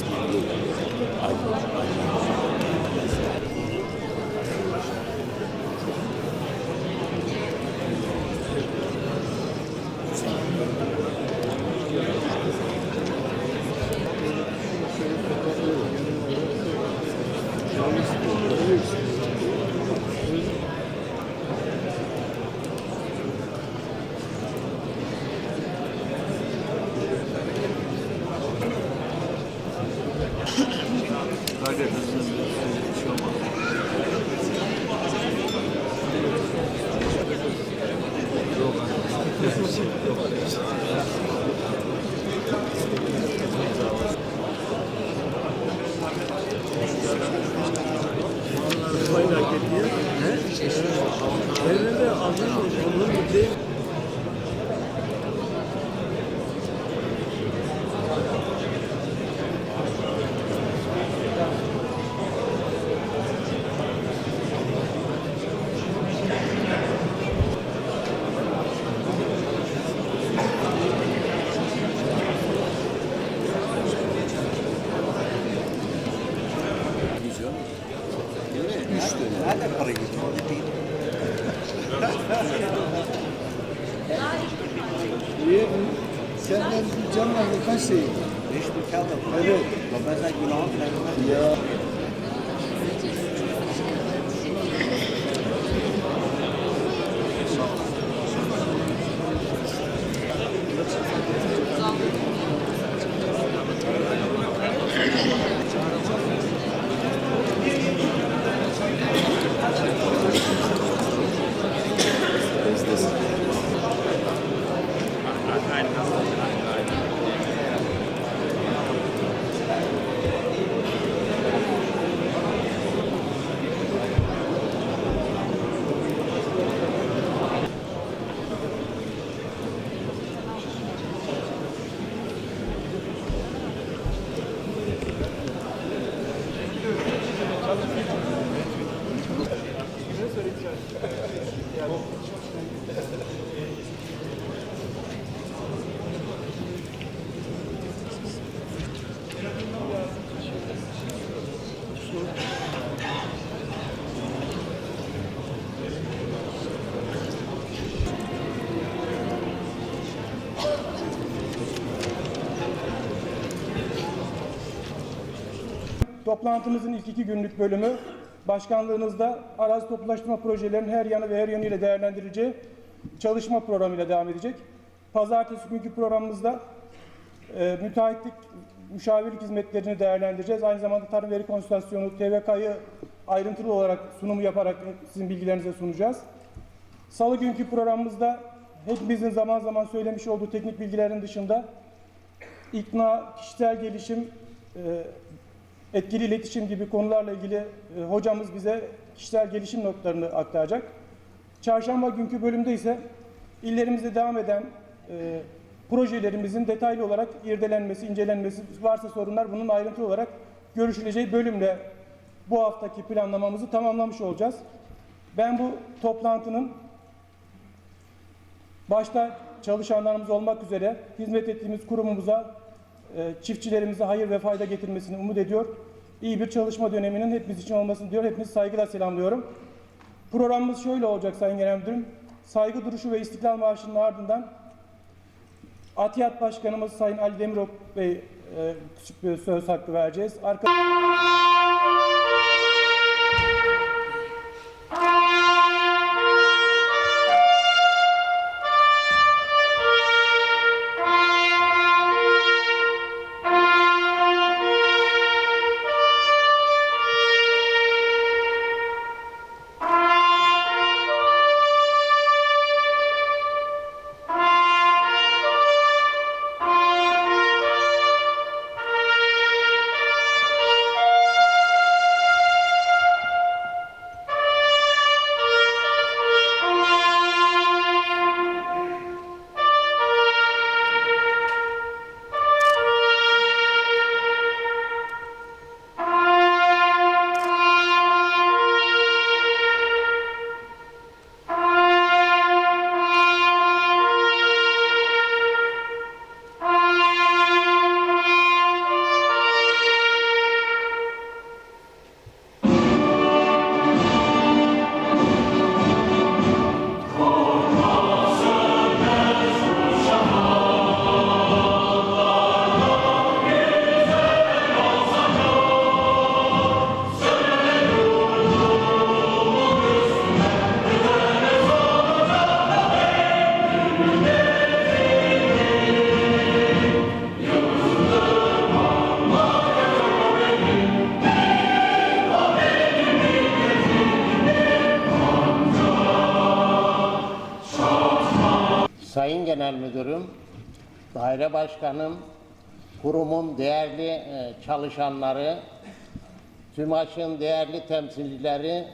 Bismillah. Bir canla kaç şey? Beş kağıt aldım. Evet. Ben sana günahım falan Ya. other people. Toplantımızın ilk iki günlük bölümü başkanlığınızda arazi toplulaştırma projelerinin her yanı ve her yönüyle değerlendirileceği çalışma programıyla devam edecek. Pazartesi günkü programımızda e, müteahhitlik müşavirlik hizmetlerini değerlendireceğiz. Aynı zamanda tarım veri konsültasyonu, TVK'yı ayrıntılı olarak sunumu yaparak sizin bilgilerinize sunacağız. Salı günkü programımızda hepimizin zaman zaman söylemiş olduğu teknik bilgilerin dışında ikna, kişisel gelişim, e, etkili iletişim gibi konularla ilgili e, hocamız bize kişisel gelişim notlarını aktaracak. Çarşamba günkü bölümde ise illerimizde devam eden e, projelerimizin detaylı olarak irdelenmesi, incelenmesi, varsa sorunlar bunun ayrıntılı olarak görüşüleceği bölümle bu haftaki planlamamızı tamamlamış olacağız. Ben bu toplantının başta çalışanlarımız olmak üzere hizmet ettiğimiz kurumumuza, çiftçilerimize hayır ve fayda getirmesini umut ediyor. İyi bir çalışma döneminin hepimiz için olmasını diyor. Hepinizi saygıyla selamlıyorum. Programımız şöyle olacak Sayın Genel Müdürüm. Saygı duruşu ve İstiklal Marşı'nın ardından ATİAD Başkanımız Sayın Ali Demirok Bey e, küçük bir söz hakkı vereceğiz. Arka... Sayın Genel Müdürüm, daire başkanım, kurumun değerli e, çalışanları, TÜMAŞ'ın değerli temsilcileri,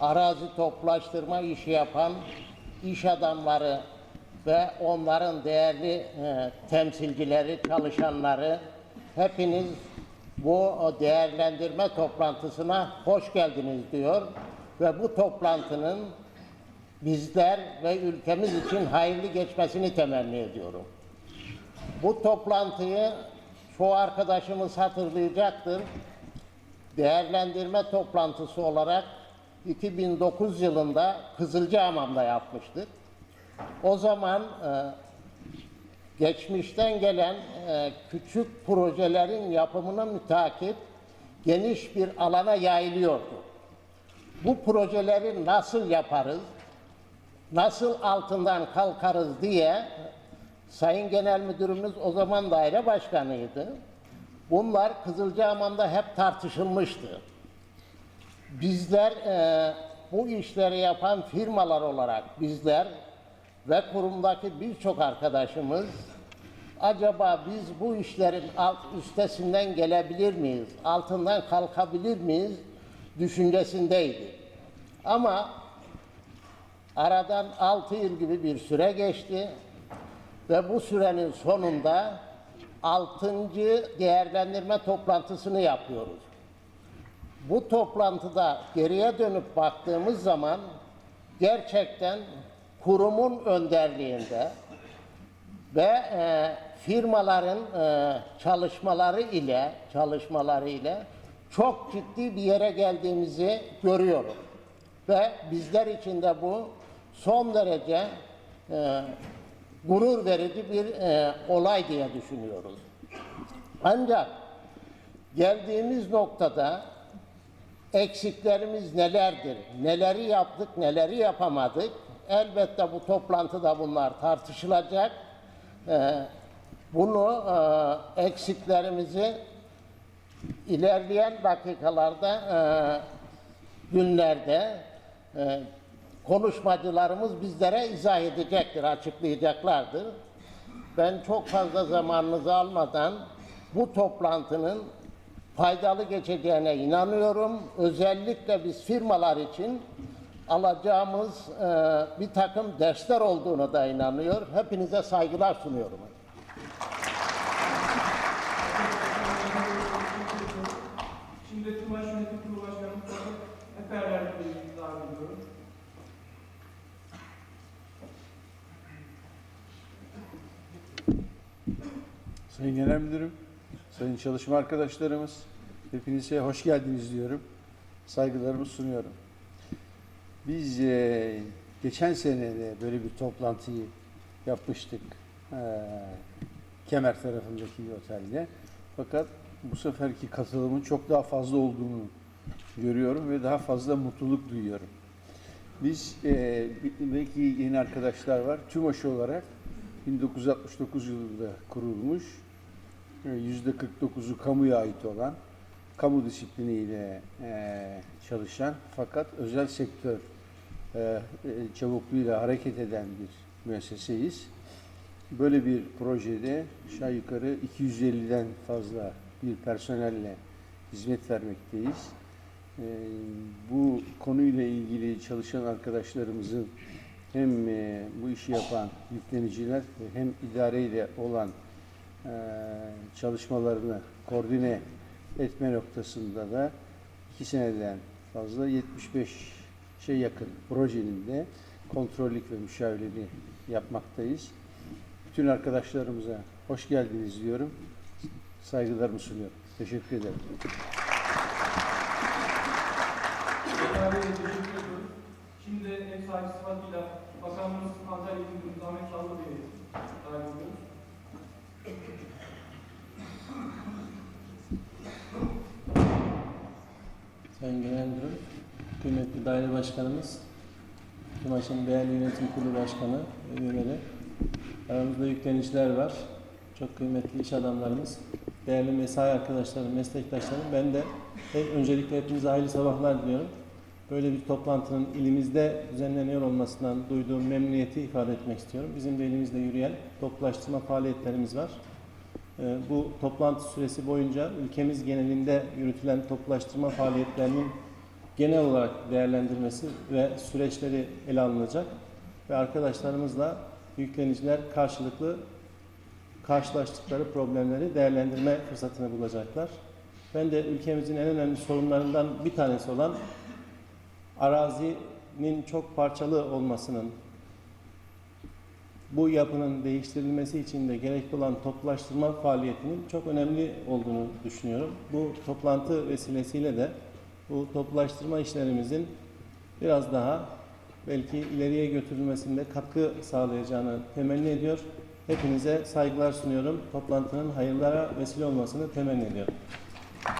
arazi toplaştırma işi yapan iş adamları ve onların değerli e, temsilcileri, çalışanları hepiniz bu değerlendirme toplantısına hoş geldiniz diyor ve bu toplantının bizler ve ülkemiz için hayırlı geçmesini temenni ediyorum. Bu toplantıyı çoğu arkadaşımız hatırlayacaktır. Değerlendirme toplantısı olarak 2009 yılında Kızılcahamam'da yapmıştık. O zaman e, geçmişten gelen e, küçük projelerin yapımına mütakip geniş bir alana yayılıyordu. Bu projeleri nasıl yaparız, nasıl altından kalkarız diye Sayın Genel Müdürümüz o zaman daire başkanıydı. Bunlar Kızılcahamam'da hep tartışılmıştı. Bizler e, bu işleri yapan firmalar olarak bizler ve kurumdaki birçok arkadaşımız acaba biz bu işlerin alt üstesinden gelebilir miyiz, altından kalkabilir miyiz düşüncesindeydi. Ama aradan 6 yıl gibi bir süre geçti ve bu sürenin sonunda 6. değerlendirme toplantısını yapıyoruz. Bu toplantıda geriye dönüp baktığımız zaman gerçekten kurumun önderliğinde ve e, firmaların e, çalışmaları ile çalışmaları ile çok ciddi bir yere geldiğimizi görüyorum. Ve bizler için de bu son derece e, gurur verici bir e, olay diye düşünüyoruz. Ancak geldiğimiz noktada eksiklerimiz nelerdir? Neleri yaptık, neleri yapamadık? Elbette bu toplantıda bunlar tartışılacak. Ee, bunu e, eksiklerimizi ilerleyen dakikalarda, e, günlerde e, konuşmacılarımız bizlere izah edecektir, açıklayacaklardır. Ben çok fazla zamanınızı almadan bu toplantının faydalı geçeceğine inanıyorum. Özellikle biz firmalar için alacağımız e, bir takım dersler olduğunu da inanıyor. Hepinize saygılar sunuyorum. Şimdi Tumaş Yönetim Kurulu Başkanı Eperler Bey'i davet ediyorum. Sayın Genel Müdürüm, sayın çalışma arkadaşlarımız, hepinize hoş geldiniz diyorum. Saygılarımı sunuyorum. Biz e, geçen sene de böyle bir toplantıyı yapmıştık. E, Kemer tarafındaki bir otelde. Fakat bu seferki katılımın çok daha fazla olduğunu görüyorum ve daha fazla mutluluk duyuyorum. Biz e, belki yeni arkadaşlar var. TÜMOŞ olarak 1969 yılında kurulmuş. E, Yüzde 49'u kamuya ait olan, kamu disipliniyle e, çalışan fakat özel sektör e, e, çabukluğuyla hareket eden bir müesseseyiz. Böyle bir projede aşağı yukarı 250'den fazla bir personelle hizmet vermekteyiz. Bu konuyla ilgili çalışan arkadaşlarımızın hem bu işi yapan yükleniciler hem idareyle olan çalışmalarını koordine etme noktasında da iki seneden fazla 75'e yakın projenin de kontrollük ve müşavirliğini yapmaktayız. Bütün arkadaşlarımıza hoş geldiniz diyorum. Saygılarımı sunuyorum. Teşekkür ederim. Kıymetli daire başkanımız, TÜMAŞ'ın değerli yönetim kurulu başkanı üyeleri, aramızda yükleniciler var. Çok kıymetli iş adamlarımız, değerli mesai arkadaşlarım, meslektaşlarım. Ben de öncelikle hepinize hayırlı sabahlar diliyorum. Böyle bir toplantının ilimizde düzenleniyor olmasından duyduğum memnuniyeti ifade etmek istiyorum. Bizim de elimizde yürüyen toplaştırma faaliyetlerimiz var. Ee, Bu toplantı süresi boyunca ülkemiz genelinde yürütülen toplaştırma faaliyetlerinin genel olarak değerlendirmesi ve süreçleri ele alınacak ve arkadaşlarımızla yükleniciler karşılıklı karşılaştıkları problemleri değerlendirme fırsatını bulacaklar. Ben de ülkemizin en önemli sorunlarından bir tanesi olan arazinin çok parçalı olmasının, bu yapının değiştirilmesi için de gerekli olan toplaştırma faaliyetinin çok önemli olduğunu düşünüyorum. Bu toplantı vesilesiyle de bu toplaştırma işlerimizin biraz daha belki ileriye götürülmesinde katkı sağlayacağını temenni ediyor. Hepinize saygılar sunuyorum. Toplantının hayırlara vesile olmasını temenni ediyorum.